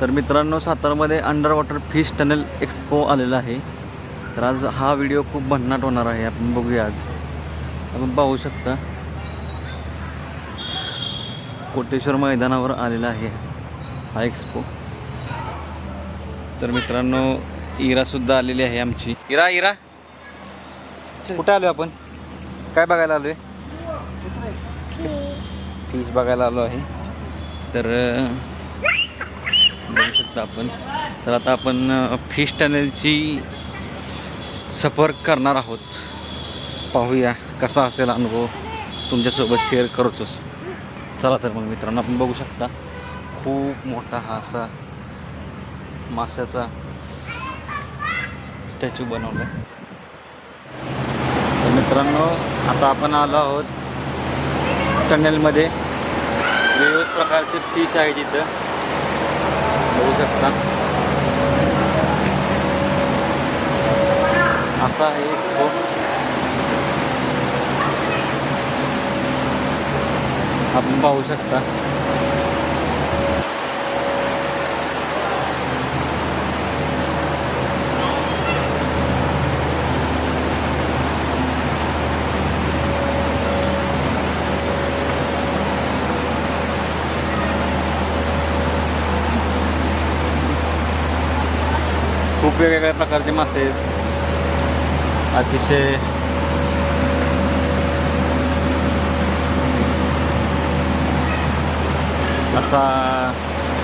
तर मित्रांनो सातारामध्ये under water fish tunnel expo आलेला आहे. तर आज हा व्हिडिओ खूप भन्नाट होणार आहे. आपण बघूया आज. आपण पाहू शकता. कोटेश्वर मैदानावर आलेला आहे हा एक्सपो तर मित्रांनो इरासुद्धा आलेली आहे आमची. इरा इरा. कुठे आलो आपण? काय बघायला आलोय? फिश बघायला आलो आहे. तर बघू शकता आपण. तर आता आपण फिश टनेलची सफर करणार आहोत. पाहूया कसा असेल अनुभव तुमच्यासोबत शेअर करतोच चला तर मग मित्रांनो आपण बघू शकता. खूप मोठा हा असा माशाचा स्टॅच्यू बनवला. आहे तर मित्रांनो आता आपण आलो आहोत टनेलमध्ये विविध प्रकारचे फिश आहेत इथं. शकता असा आहे तो आपण पाहू शकता. खूप वेगवेगळ्या प्रकारचे मासे आहेत. अतिशय असा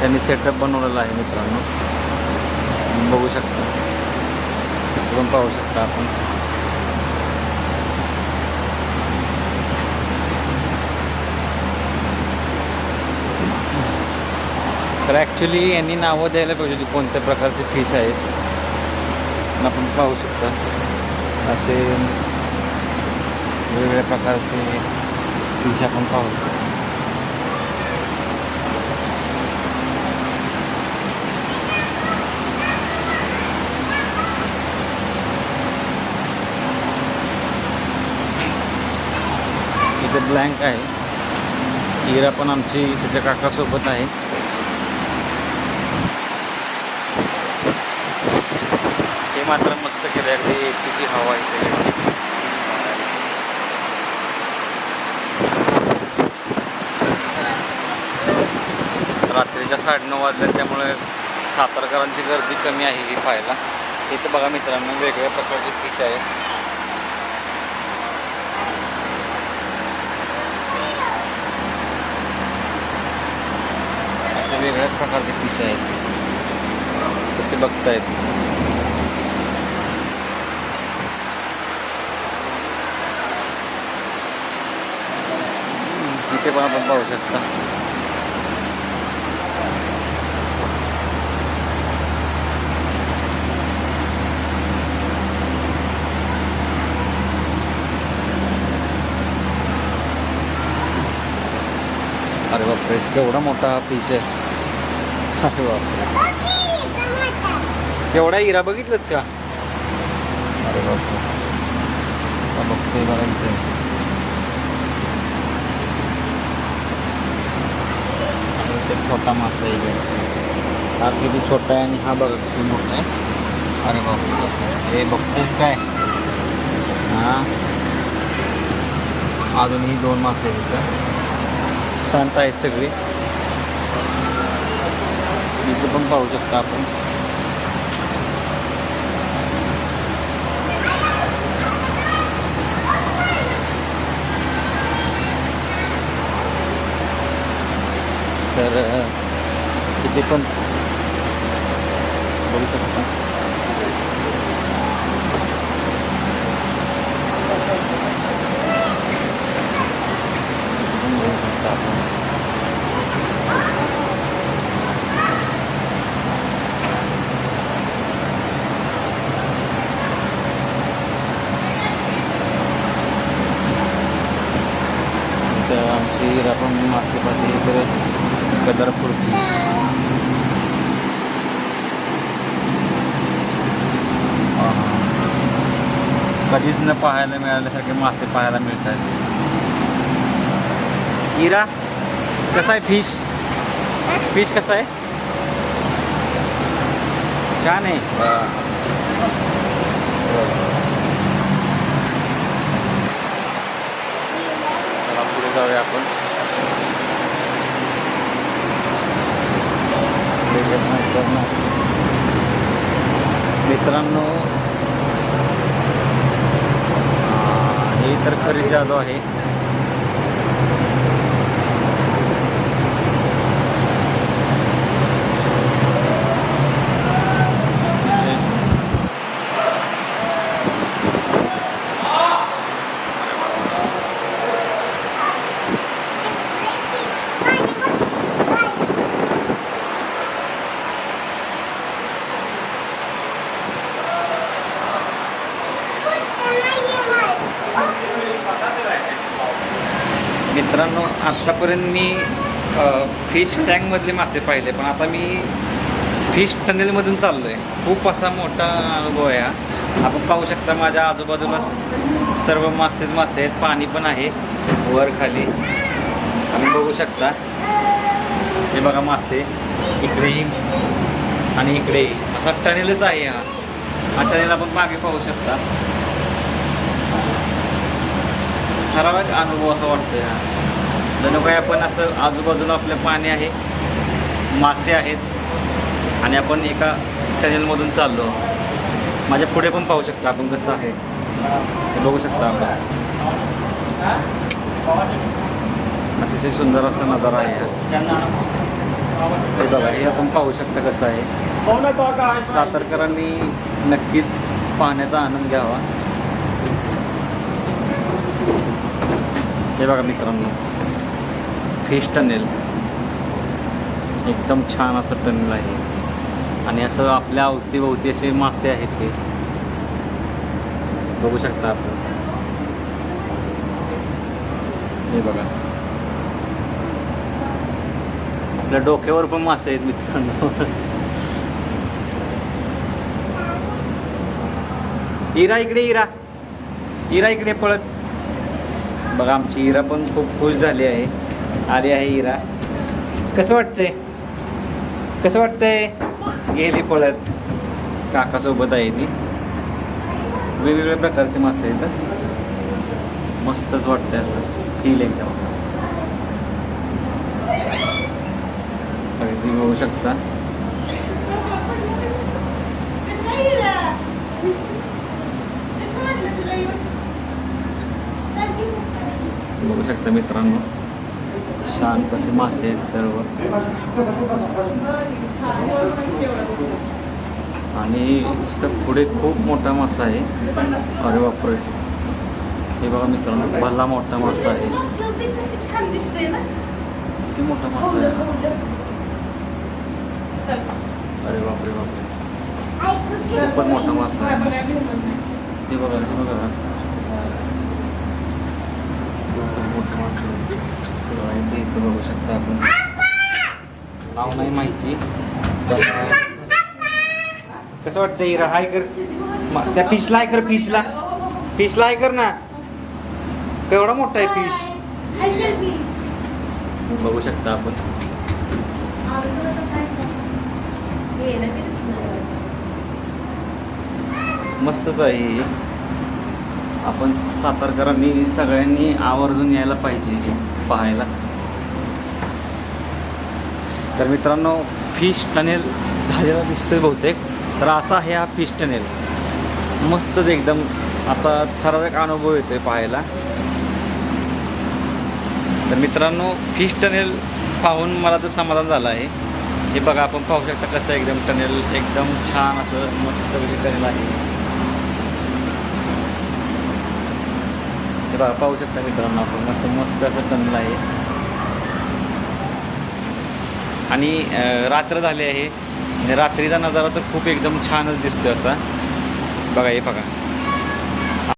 त्यांनी सेटअप बनवलेला आहे मित्रांनो. बघू शकता. इकडून पाहू शकता आपण. तर ॲक्च्युली यांनी नावं द्यायला पाहिजे होती कोणत्या प्रकारचे फिश आहेत. आपण पाहू शकता. असे वेगवेगळ्या प्रकारचे फिश आपण पाहू शकतो. इथे ब्लँक आहे. इरा पण आमची त्याच्या काकासोबत आहे. मात्र मस्त केलं अगदी ए सीची हवा इथे. रात्रीच्या साडेनऊ वाजल्या त्यामुळे सातारकरांची गर्दी कमी आहे ही पाहायला. इथं बघा मित्रांनो वेगवेगळ्या प्रकारचे फिश आहे. अशा वेगळ्याच प्रकारचे फिश आहेत. तसे बघतायत इथे पण आपण पाहू शकता. अरे बापरे केवढा मोठा हा आहे. अरे बापरे. केवढा हिरा बघितलंस का? अरे बापरे. आता बघतोय बघा इथे आणि इथे छोटा मासा आहे इकडे. हा किती छोटा आहे आणि हा बघा किती मोठा आहे. अरे बाबा हे बघतेस काय? हां. अजूनही दोन मासे आहेत इथं. शांत आहेत सगळी. इथं पण पाहू शकता आपण. तर इथे पण बघू शकता इथे पण बघू शकता आपण इथं आमची आपण मासेपाटी इकडे कलरफुल फिश कधीच न पाहायला मिळाल्यासारखे मासे पाहायला मिळतात. इरा कसा आहे फिश फिश कसा आहे? छान आहे. चला पुढे जाऊया आपण. मित्रांनो अं, हे तर खरी जादू आहे अतिशय मित्रांनो आत्तापर्यंत मी फिश टँकमधले मासे पाहिले पण आता मी फिश टनेलमधून चाललो आहे खूप असा मोठा अनुभव आहे हा. आपण पाहू शकता माझ्या आजूबाजूला सर्व मासेच मासे आहेत पाणी पण आहे वर खाली. तुम्ही बघू शकता. हे बघा मासे इकडेही आणि इकडेही असा टनेलच आहे हा. हा टनेल आपण मागे पाहू शकता. ठराविक अनुभव असा वाटतोय हा. जणू काही आपण असं आजूबाजूला आपलं पाणी आहे मासे आहेत आणि आपण एका टनेलमधून चाललो. माझ्या पुढे पण पाहू शकता आपण कसं आहे. हे बघू शकता आपण. अतिशय सुंदर असा नजारा आहे हे बघा हे आपण पाहू शकता कसं आहे. सातारकरांनी नक्कीच पाहण्याचा आनंद घ्यावा. हे बघा मित्रांनो. Fish tunnel. एकदम छान असं टनेल आहे. आणि असं आपल्या अवतीभोवती असे मासे आहेत हे. बघू शकता आपण. हे बघा. आपल्या डोक्यावर पण मासे आहेत मित्रांनो. इरा इकडे इरा. इरा इकडे पळत. बघा आमची इरा पण खूप खुश झाली आहे. आली आहे इरा. कसं वाटतंय? कसं वाटतंय? गेली पळत. काकासोबत आहे ती. वेगवेगळ्या प्रकारचे मासे आहेत. मस्तच वाटतंय असं. फील एकदम. अगदी बघू शकता. बघू शकता मित्रांनो. शांत असे मासे आहेत सर्व. आणि तिथं पुढे खूप मोठा मासा आहे. अरे बापरे. हे बघा मित्रांनो भला मोठा मासा आहे. किती मोठा मासा आहे? अरे बापरे बापरे. खूपच मोठा मासा आहे. हे बघा हे बघा. खूप मोठा मासा इथं बघू शकता आपण. नाव नाही माहिती. पण, कसं वाटतं इरा? हाय कर. त्या फिशला आहे कर फिशला फिशला आहे कर ना. केवढा मोठा आहे फिश बघू शकता आपण. मस्तच आहे आपण सातारकरांनी सगळ्यांनी आवर्जून यायला पाहिजे पाहायला. तर मित्रांनो फिश टनेल झालेला दिसतोय बहुतेक. तर असा आहे हा फिश टनेल मस्तच एकदम असा ठराविक अनुभव येतो आहे पाहायला. तर मित्रांनो फिश टनेल पाहून मला तर समाधान झालं आहे. हे बघा आपण पाहू शकता कसं एकदम टनेल एकदम छान असं मस्त टनेल आहे. हे बघा पाहू शकता मित्रांनो आपण. असं मस्त असं टनेल आहे. आणि रात्र झाली आहे. रात्रीचा नजारा तर खूप एकदम छानच दिसतो असा. बघा हे बघा.